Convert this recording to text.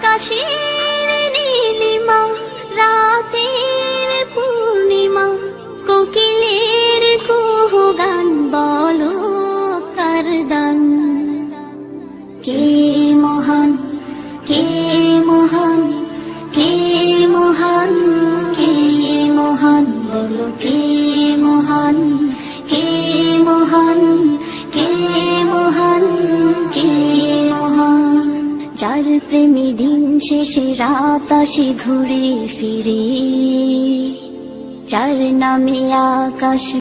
আকাশের নীলিমা, রাতের পূর্ণিমা, কোকিলের কুহ গান বলো দান কে মহান কে মহান কে মহান কে মহান, বলো কে যার প্রেমী দিন শেষে রাত আসে ঘুরে ফিরে। যার নামে আকাশ